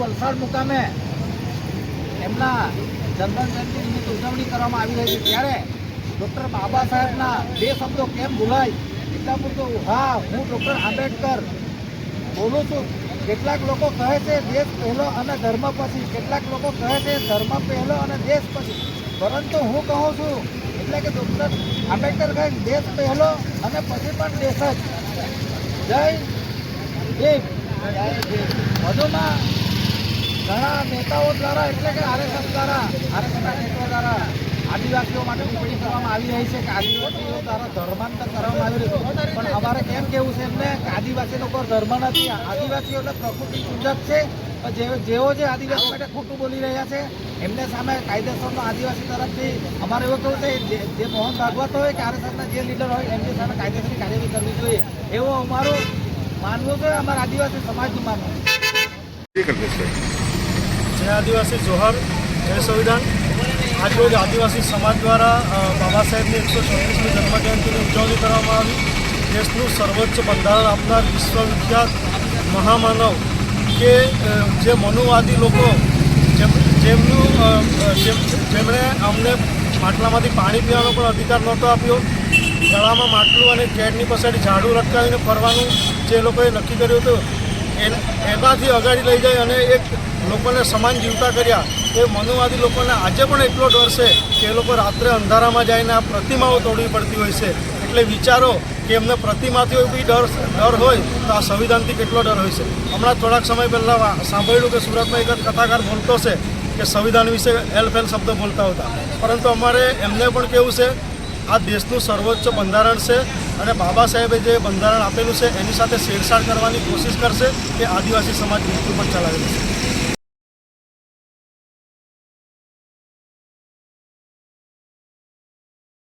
વલસાડ મુકામે એમના જન્મજયંતિ નિમિત્તે ઉજવણી કરવામાં આવી રહી છે. ત્યારે ડૉક્ટર બાબા સાહેબના બે શબ્દો કેમ ભૂલાય? હું ડૉક્ટર આંબેડકર બોલું છું. કેટલાક લોકો કહે છે દેશ પહેલો અને ધર્મ પછી. કેટલાક લોકો કહે છે ધર્મ પહેલો અને દેશ પછી. પરંતુ હું કહું છું, એટલે કે ડૉક્ટર આંબેડકર કહે દેશ પહેલો અને પછી પણ દેશ જ. જય ભીમ વધુમાં ઘણા નેતાઓ દ્વારા, એટલે કે આરએસએસ દ્વારા આરએસએસના આદિવાસીઓ માટે ટિપ્પણી કરવામાં આવી રહી છે કે આદિવાસીઓ દ્વારા ધર્માંતર કરવામાં આવી રહ્યું છે. પણ અમારે કેમ કેવું છે એમને કે આદિવાસી લોકો ધર્મ નથી. આદિવાસીઓ એટલે પ્રકૃતિ પૂજક છે. પણ જે જેઓ જે આદિવાસી માટે ખોટું બોલી રહ્યા છે એમને સામે કાયદેસરનો આદિવાસી તરફથી અમારે એવું કહ્યું છે જે- જે મોહન ભાગવત હોય કે આરએસએસના જે લીડર હોય એમની સામે કાયદેસરની કાર્યવાહી કરવી જોઈએ. એવું અમારું માનવું છે અમારા આદિવાસી સમાજનું માનવું જય આદિવાસી જોહર જય સંવિધાન. આજરોજ આદિવાસી સમાજ દ્વારા બાબા સાહેબની એકસો છત્રીસમી જન્મજયંતિની ઉજવણી કરવામાં આવી. દેશનું સર્વોચ્ચ બંધારણ આપનાર વિશ્વવિખ્યાત મહામાનવ કે જે મનુવાદી લોકો જેમ, જેમનું જેમણે અમને માટલામાંથી પાણી પીવાનો પણ અધિકાર નહોતો આપ્યો. ગળામાં માટલું અને કેડની પછાડી ઝાડુ લટકાવીને ફરવાનું જે લોકોએ નક્કી કર્યું હતું એનાથી અગાડી લઈ જાય અને એક લોકોને સમાન જીવતા કર્યા. એ મનુવાદી લોકોને આજે પણ એટલો ડર છે કે એ લોકો રાત્રે અંધારામાં જઈને આ પ્રતિમાઓ તોડવી પડતી હોય છે. એટલે વિચારો કે એમને પ્રતિમાથી બી ડર ડર હોય તો આ સંવિધાનથી કેટલો ડર હોય છે. હમણાં થોડાક સમય પહેલાં સાંભળ્યું કે સુરતમાં એક જ કથાકાર બોલતો છે કે સંવિધાન વિશે એલફેલ શબ્દ બોલતા હતા. પરંતુ અમારે એમને પણ કેવું છે, આ દેશનું સર્વોચ્ચ બંધારણ છે અને બાબા સાહેબે જે બંધારણ આપેલું છે, એની સાથે છેડછાડ કરવાની કોશિશ કરશે કે આદિવાસી સમાજ મૃત્યુ પણ ચલાવેલું છે